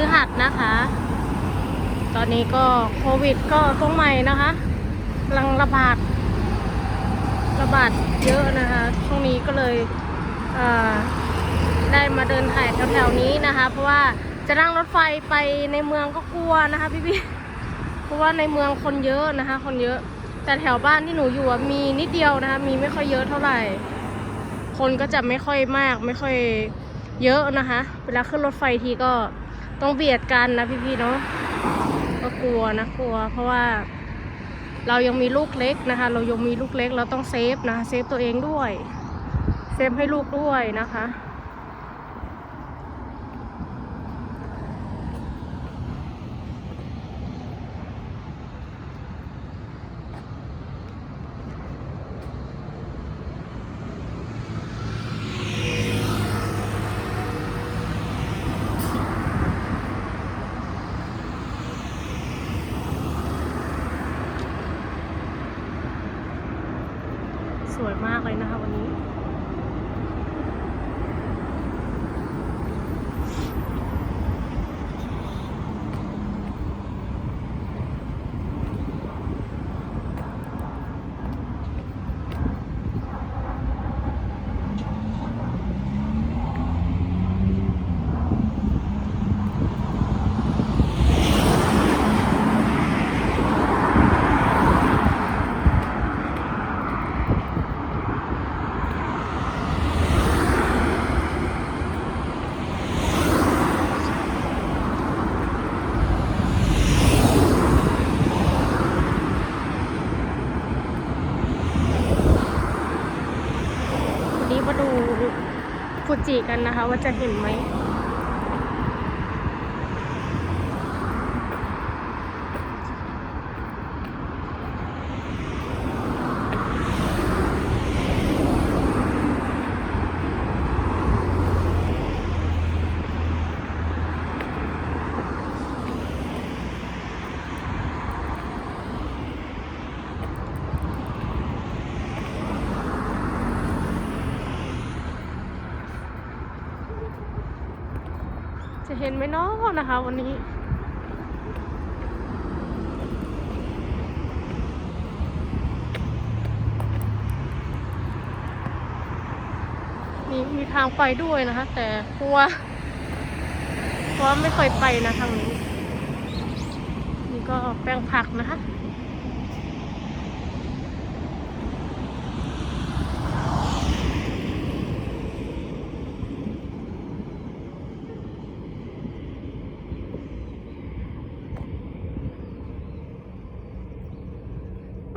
ฤหัสนะคะ ตอนนี้ก็โควิดก็ตรงใหม่นะคะกำลังระบาด ระบาดเยอะนะคะช่วงนี้ก็เลยเได้มาเดินถ่ายแถวๆนี้นะคะ เพราะว่าจะนั่งรถไฟไปในเมืองก็กลัวนะคะพี่ๆเพราะว่าในเมืองคนเยอะนะคะ คนเยอะ แต่แถวบ้านที่หนูอยู่มีนิดเดียวนะคะ มีไม่ค่อยเยอะเท่าไหร่ คนก็จะไม่ค่อยมาก ไม่ค่อยเยอะนะคะ เวลาขึ้นรถไฟทีก็ ต้องเบียดกันนะพี่ๆเนาะก็กลัวนะกลัว เพราะว่า เรายังมีลูกเล็กนะคะ เรายังมีลูกเล็กเราต้องเซฟนะคะเซฟตัวเองด้วย เซฟให้ลูกด้วยนะคะ สวยมากเลยนะคะวันนี้ วันนี้มาดูฟู จิกันนะคะ ว่าจะเห็นไหม เห็นไหมเนาะนะคะ วันนี้มีมีทางไปด้วยนะคะ แต่กลัวเพราะว่าไม่เคยไปนะทางนี้ นี่ก็แปลงผักนะคะ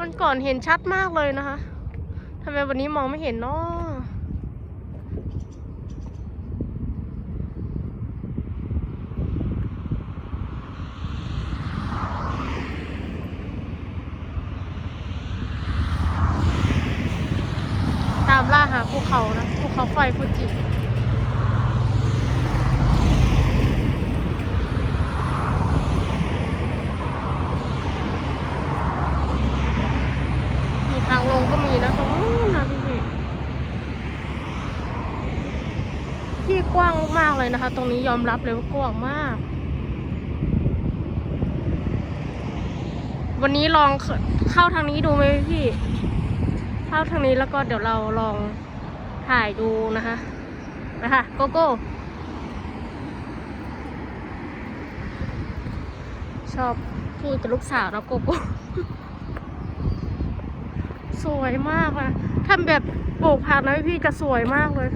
วันก่อนเห็นชัดมากเลยนะคะทำไมวันนี้มองไม่เห็นเนาะตามล่าหาภูเขานะภูเขาไฟฟูจิ มีทางลงก็มีนะตรงนู้นนะพี่พี่ที่ก ว้างมากเลยนะคะ ตรงนี้ยอมรับเลยว่ากว้างมาก วันนี้ลองเข้าทางนี้ดูไหมพี่ เข้าทางนี้แล้วก็เดี๋ยวเราลองถ่ายดูนะคะนะคะโกโก้ชอบพูดกับลูกสาวนะโกโก้สวยมากอะทำแบบปลูกผักนะพี่จะสวยมากเลย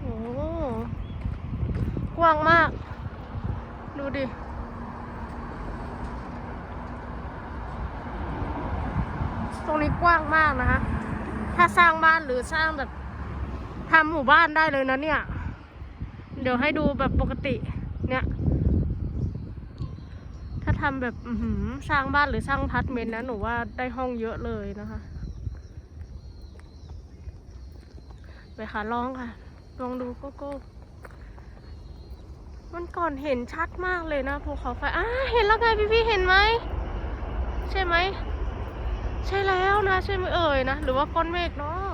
โอ้ก ว้างมาก ดูดิ ตรงนี้กว้างมากนะคะ ถ้าสร้างบ้านหรือสร้างแบบทำหมู่บ้านได้เลยนะเนี่ย เดี๋ยวให้ดูแบบปกติ เนี่ย ถ้าทำแบบสร้างบ้านหรือสร้างพาร์ตเมนต์นะหนูว่าได้ห้องเยอะเลยนะคะไปค่ะลองค่ะ ลองดูโกโก้ มันก่อนเห็นชัดมากเลยนะภูเขาไฟอ่าเห็นแล้วไงพี่พี่เห็นไหมใช่ไหมใช่แล้วนะใช่ไหมเอ่ยนะหรือว่าก้อนเมฆเนาะ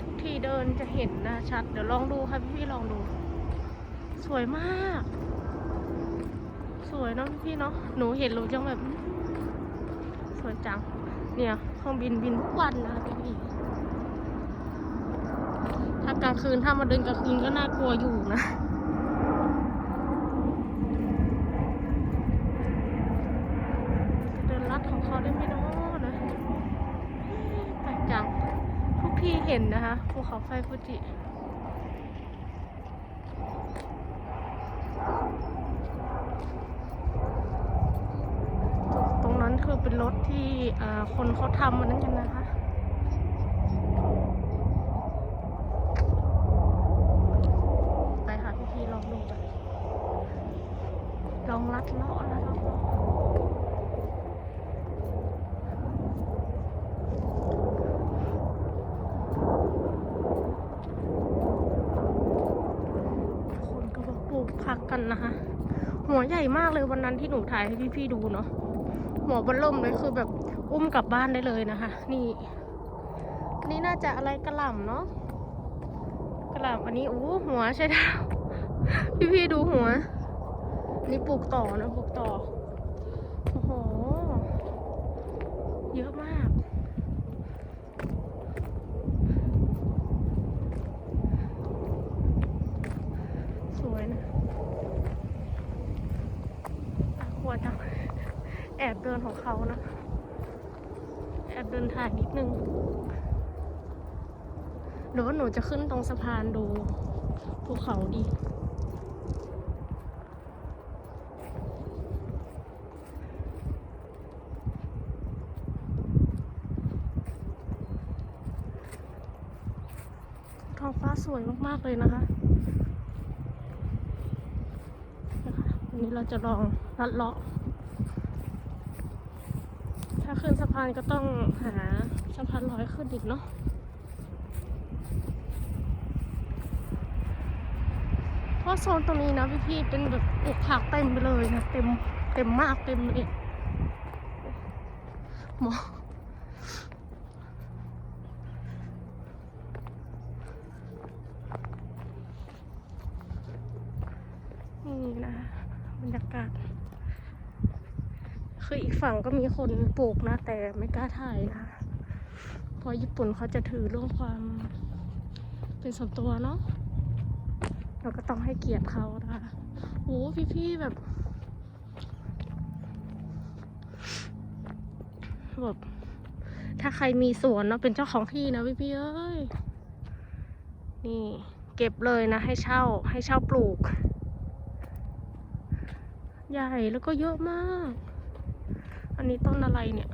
ทุกทีเดินจะเห็นนะชัด เดี๋ยวลองดูค่ะพี่ๆลองดู สวยมาก สวยเนาะพี่ๆเนาะหนูเห็นหนูจังแบบ วยจัง เนี่ยเครื่องบินบินทุกวันนะพี่ถ้ากลางคืนถ้ามาเดินกลางคืนก็น่ากลัวอยู่นะเดินลัดของเขาได้ไมเนาะนะแปลกจังทุกที่เห็นนะคะภูเขาไฟฟูจิ ตรงนั้นคือ เป็นรถที่คนเขาทำมันนั่นกันนะคะไปค่ะพี่พีลองดูกันลองลัดเลาะแล้วเลาะคนก็บอกปลูกผักกันนะคะ หัวใหญ่มากเลยวันนั้นที่หนูถ่ายให้พี่ๆดูเนาะ หัวบนล่มเลยคือแบบอุ้มกลับบ้านได้เลยนะคะ นี่อันนี้น่าจะอะไรกระหล่ำเนาะกระหล่ำอันนี้โอ้หัวใช่ดาวพี่พี่ๆดูหัวนนี่ปลูกต่อนะปลูกต่อโอ้โหเยอะมาก สวยนะอะควรจังแอบ เขานะแอบเดินถ่ายนิดนึงหรือว่าหนูจะขึ้นตรงสะพานดูภูเขาดี ท้องฟ้าสวยมากๆเลยนะคะวันนี้เราจะลองลัดเลาะ ขึ้นสะพานก็ต้องหาสะพานลอยขึ้นอีกเนาะเพราะโซนตรงนี้นะพี่ๆเป็นแบบอุกผักเต็มไปเลยนะ เต็มเต็มมากเต็มเลยหมอนี่นะบรรยากาศ คืออีกฝั่งก็มีคนปลูกนะ แต่ไม่กล้าถ่ายนะเพราะญี่ปุ่นเขาจะถือเรื่องความเป็นส่วนตัวเนาะเราก็ต้องให้เกียรติเขานะคะโอ้พี่ๆแบบแบบถ้าใครมีสวนเนาะเป็นเจ้าของที่นะพี่ๆเอ้ยนี่ เก็บเลยนะ ให้เช่าให้เช่าปลูก ใหญ่แล้วก็เยอะมาก อันนี้ต้นอะไรเนี่ย